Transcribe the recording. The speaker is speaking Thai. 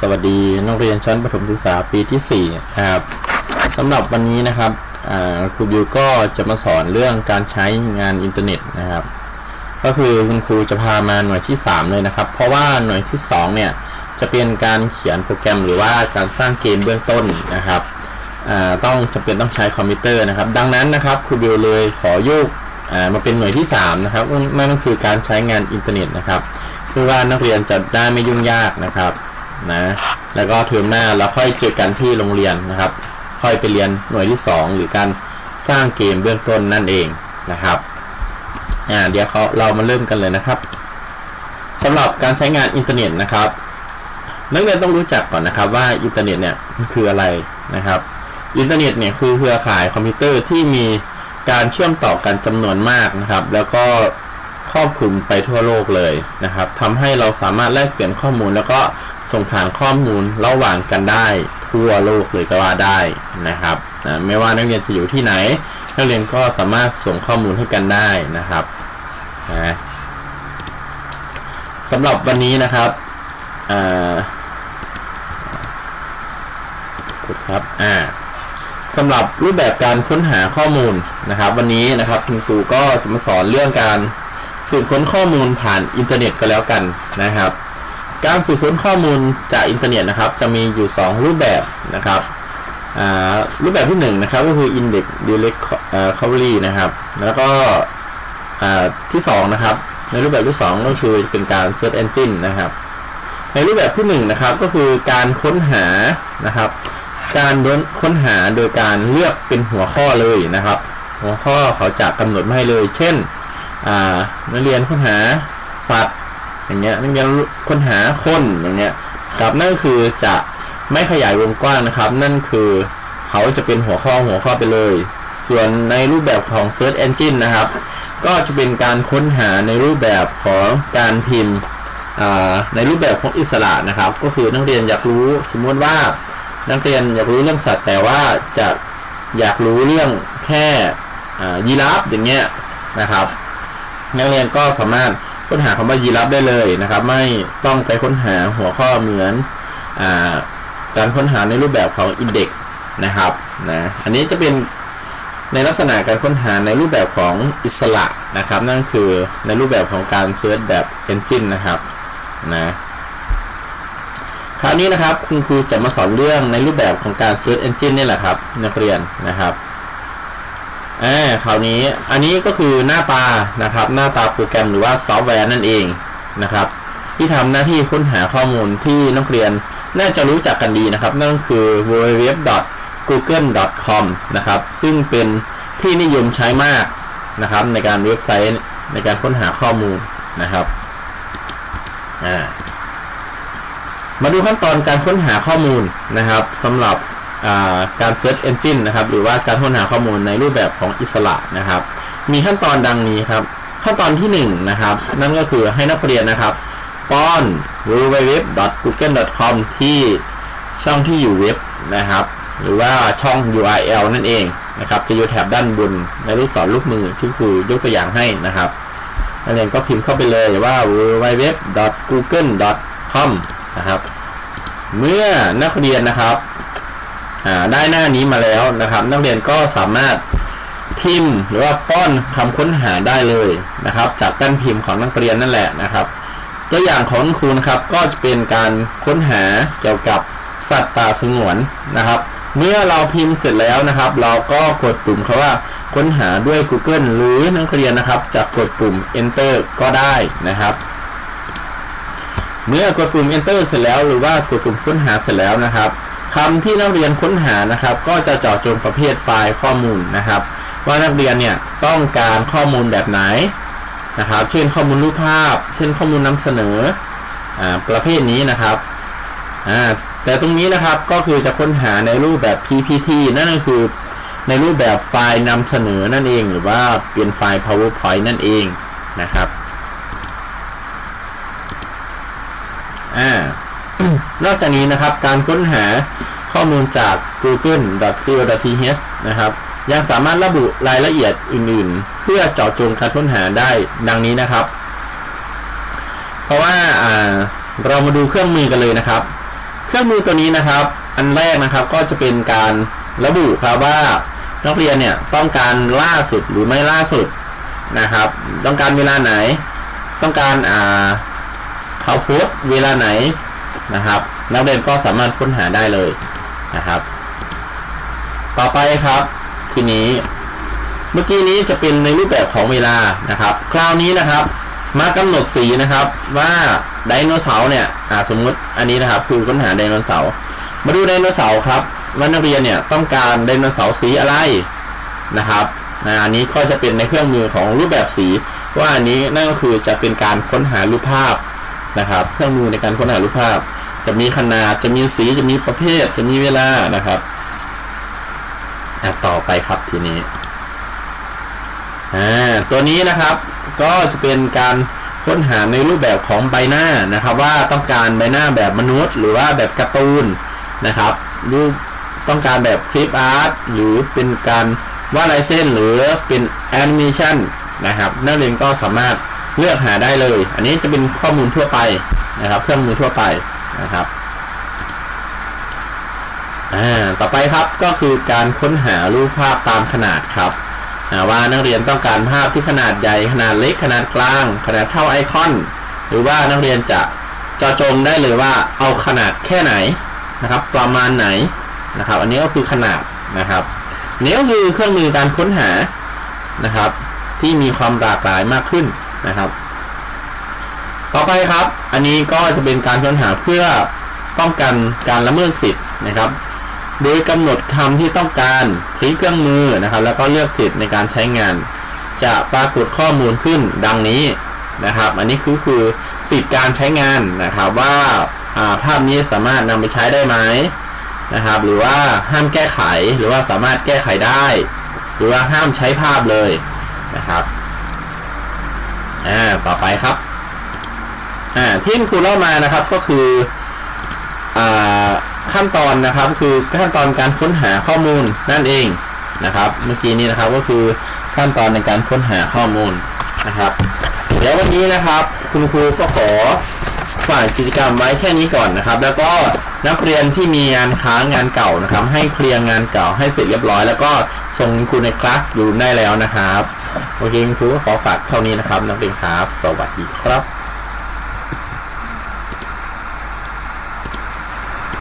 สวัสดีนักเรียนชั้นประถมศึกษาปีที่4นะครับสำหรับวันนี้นะครับครูบิวก็จะมาสอนเรื่องการใช้งานอินเทอร์เน็ตนะครับ ก็คือคุณครูจะพามาหน่วยที่ 3 เลยนะครับ เพราะว่าหน่วยที่ 2 เนี่ยจะเป็นการเขียนโปรแกรมหรือว่าการสร้างเกมเบื้องต้นนะครับต้องจำเป็นต้องใช้คอมพิวเตอร์นะครับ ดังนั้นนะครับครูบิวเลยขอโยกมาเป็นหน่วยที่ 3 นะครับนั่นก็คือการใช้งานอินเทอร์เน็ตนะครับเพื่อว่านักเรียนจะได้ไม่ยุ่งยากนะครับ นะ แล้วก็เทอมหน้าเราค่อยเจอกันที่โรงเรียนนะครับ ค่อยไปเรียนหน่วยที่ 2 หรือการสร้างเกมเบื้องต้นนั่นเองนะครับอ่าเดี๋ยวเขาเรามาเริ่มกันเลยนะครับสำหรับการใช้งานอินเทอร์เน็ตนะครับนักเรียนต้องรู้จักก่อนนะครับว่าอินเทอร์เน็ตเนี่ยมันคืออะไรนะครับ อินเทอร์เน็ตเนี่ยคือเครือข่ายคอมพิวเตอร์ที่มีการเชื่อมต่อกันจำนวนมากนะครับ แล้วก็ รอบคลุมไปทั่วโลกเลยนะครับทำให้เราสามารถแลกเปลี่ยนข้อมูล แล้วก็ส่งผ่านข้อมูลระหว่างกันได้ทั่วโลกเลยก็ว่าได้นะครับนะไม่ว่านักเรียนจะอยู่ที่ไหน นักเรียนก็สามารถส่งข้อมูลให้กันได้นะครับนะสำหรับวันนี้นะครับกดครับอ่าสำหรับรูปแบบการค้นหาข้อมูลนะครับ วันนี้นะครับคุณครูก็จะมาสอนเรื่องการ สืบค้นข้อมูลผ่านอินเทอร์เน็ตก็แล้วกันนะครับ การสืบค้นข้อมูลจากอินเทอร์เน็ตนะครับ จะมีอยู่ 2 รูปแบบนะครับอ่ารูปแบบที่1นงนะครับก็คือ Index Recovery นะครับ แล้วก็อ่าที่2นะครับ ในรูปแบบที่ 2 ก็คือเป็นการ Search Engine นะครับ ในรูปแบบที่ 1 นะครับก็คือการค้นหานะครับ การค้นหาโดยการเลือกเป็นหัวข้อเลยนะครับ หัวข้อเขาจะกำหนดมาให้เลย เช่น อ่านักเรียนค้นหาสัตว์อย่างเงี้ยนักเรียนค้นหาคนอย่างเงี้ยกับนั่นคือจะไม่ขยายวงกว้างนะครับ นั่นคือเขาจะเป็นหัวข้อหัวข้อไปเลย ส่วนในรูปแบบของ Search Engine นะครับ ก็จะเป็นการค้นหาในรูปแบบของการพิมพ์ในรูปแบบของอิสระนะครับ ก็คือนักเรียนอยากรู้สมมติว่า นักเรียนอยากรู้เรื่องสัตว์ แต่ว่าจะอยากรู้เรื่องแค่ยีราฟอย่างเงี้ยนะครับ นักเรียนก็สามารถค้นหาคำว่ายีราฟได้เลยนะครับ ไม่ต้องไปค้นหาหัวข้อเหมือนอาการค้นหาในรูปแบบของ Index นะครับนะอันนี้จะเป็นในลักษณะการค้นหาในรูปแบบของอิสระนะครับ นั่นคือในรูปแบบของการเซิร์ชแบบ Engine นะครับนะคราวนี้นะครับคุณครูจะมาสอนเรื่องในรูปแบบของการ Search Engine นี่แหละครับ นักเรียนนะครับ อ่าคราวนี้อันนี้ก็คือหน้าตานะครับ หน้าตาโปรแกรมหรือว่าซอฟต์แวร์นั่นเองนะครับ ที่ทำหน้าที่ค้นหาข้อมูลที่นักเรียนน่าจะรู้จักกันดีนะครับ นั่นคือ www.google.com นะครับ ซึ่งเป็นที่นิยมใช้มากนะครับ ในการเว็บไซต์ในการค้นหาข้อมูลนะครับอ่ามาดูขั้นตอนการค้นหาข้อมูลนะครับสำหรับ การ Search Engine นะครับ หรือว่าการค้นหาข้อมูลในรูปแบบของอิสระนะครับ มีขั้นตอนดังนี้ครับ ขั้นตอนที่1นะครับ นั่นก็คือให้นักเรียนนะครับ ป้อน www.google.com ที่ช่องที่อยู่เว็บนะครับ หรือว่าช่อง URL นั่นเองนะครับ จะอยู่แถบด้านบนในลูกศรลูกมือที่ครูยกตัวอย่างให้นะครับนักเรียนก็พิมพ์เข้าไปเลยว่า www.google.com นะครับ เมื่อนักเรียนนะครับ ได้หน้านี้มาแล้วนะครับ นักเรียนก็สามารถพิมพ์หรือว่าป้อนคำค้นหาได้เลยนะครับ จากแป้นพิมพ์ของนักเรียนนั่นแหละนะครับ ตัวอย่างของครูนะครับก็จะเป็นการค้นหาเกี่ยวกับสัตว์ป่าสงวนนะครับ เมื่อเราพิมพ์เสร็จแล้วนะครับ เราก็กดปุ่มคาว่าค้นหาด้วย Google หรือนักเรียนนะครับจะกดปุ่ม Enter ก็ได้นะครับ เมื่อกดปุ่ม Enter เสร็จแล้วหรือว่ากดปุ่มค้นหาเสร็จแล้วนะครับ คำที่นักเรียนค้นหานะครับ ก็จะเจาะจงประเภทไฟล์ข้อมูลนะครับ ว่านักเรียนเนี่ยต้องการข้อมูลแบบไหนนะครับ เช่นข้อมูลรูปภาพ เช่นข้อมูลนำเสนออประเภทนี้นะครับแต่ตรงนี้นะครับก็คือจะค้นหาในรูปแบบ PPT นั่นก็คือในรูปแบบไฟล์นำเสนอนั่นเอง หรือว่าเป็นไฟล์ PowerPoint นั่นเองนะครับอ่า นอกจากนี้นะครับการค้นหาข้อมูลจาก google.co.th นะครับยังสามารถระบุรายละเอียดอื่น ๆ เพื่อเจาะจงการค้นหาได้ดังนี้นะครับ เพราะว่าเรามาดูเครื่องมือกันเลยนะครับ เครื่องมือตัวนี้นะครับ อันแรกนะครับก็จะเป็นการระบุครับว่านักเรียนเนี่ยต้องการล่าสุดหรือไม่ล่าสุดนะครับ ต้องการเวลาไหน ต้องการอ่าเขาโพสเวลาไหน นะครับ นักเรียนก็สามารถค้นหาได้เลยนะครับ ต่อไปครับ ทีนี้เมื่อกี้นี้จะเป็นในรูปแบบของเวลานะครับ คราวนี้นะครับ มากำหนดสีนะครับว่าไดโนเสาร์เนี่ยสมมุติอันนี้นะครับ คือค้นหาไดโนเสาร์มาดูไดโนเสาร์ครับว่านักเรียนเนี่ยต้องการไดโนเสาร์สีอะไรนะครับอันนี้ก็จะเป็นในเครื่องมือของรูปแบบสี ว่าอันนี้นั่นก็คือจะเป็นการค้นหารูปภาพนะครับ เครื่องมือในการค้นหารูปภาพ จะมีขนาดจะมีสีจะมีประเภท จะมีเวลานะครับต่อไปครับทีนี้ตัวนี้นะครับก็จะเป็นการค้นหาในรูปแบบของใบหน้านะครับ ว่าต้องการใบหน้าแบบมนุษย์ หรือว่าแบบการ์ตูนนะครับรูปต้องการแบบคลิปอาร์ตหรือเป็นการวาดลายเส้นหรือเป็นแอนิเมชันนะครับนักเรียนก็สามารถเลือกหาได้เลย อันนี้จะเป็นข้อมูลทั่วไปนะครับ เครื่องมือทั่วไป นะครับต่อไปครับก็คือการค้นหารูปภาพตามขนาดครับว่านักเรียนต้องการภาพที่ขนาดใหญ่ขนาดเล็กขนาดกลาง ขนาดเท่าไอคอน หรือว่านักเรียนจะจาะจงได้เลยว่าเอาขนาดแค่ไหนนะครับ ประมาณไหนนะครับ อันนี้ก็คือขนาดนะครับอันนี้ก็คือเครื่องมือการค้นหานะครับ ที่มีความหลากหลายมากขึ้นนะครับ ต่อไปครับ อันนี้ก็จะเป็นการค้นหาเพื่อป้องกันการละเมิดสิทธิ์นะครับ โดยกำหนดคำที่ต้องการคลิกเครื่องมือนะครับ แล้วก็เลือกสิทธิ์ในการใช้งาน จะปรากฏข้อมูลขึ้นดังนี้นะครับ อันนี้คือคือสิทธิ์การใช้งานนะครับว่าอ่าภาพนี้สามารถนำไปใช้ได้ไหมนะครับ หรือว่าห้ามแก้ไขหรือว่าสามารถแก้ไขได้ หรือว่าห้ามใช้ภาพเลยนะครับอ่าต่อไปครับ อ่าที่คุณครูเล่ามานะครับก็คืออ่าขั้นตอนนะครับคือขั้นตอนการค้นหาข้อมูลนั่นเองนะครับ เมื่อกี้นี้นะครับก็คือขั้นตอนในการค้นหาข้อมูลนะครับ เดี๋ยววันนี้นะครับ คุณครูก็ขอฝากกิจกรรมไว้แค่นี้ก่อนนะครับ แล้วก็นักเรียนที่มีงานค้างงานเก่านะครับ ให้เคลียร์งานเก่าให้เสร็จเรียบร้อย แล้วก็ส่งคุณครูในคลาสดูได้แล้วนะครับโอเคคุณครูก็ขอฝากเท่านี้นะครับนักเรียนครับ สวัสดีครับ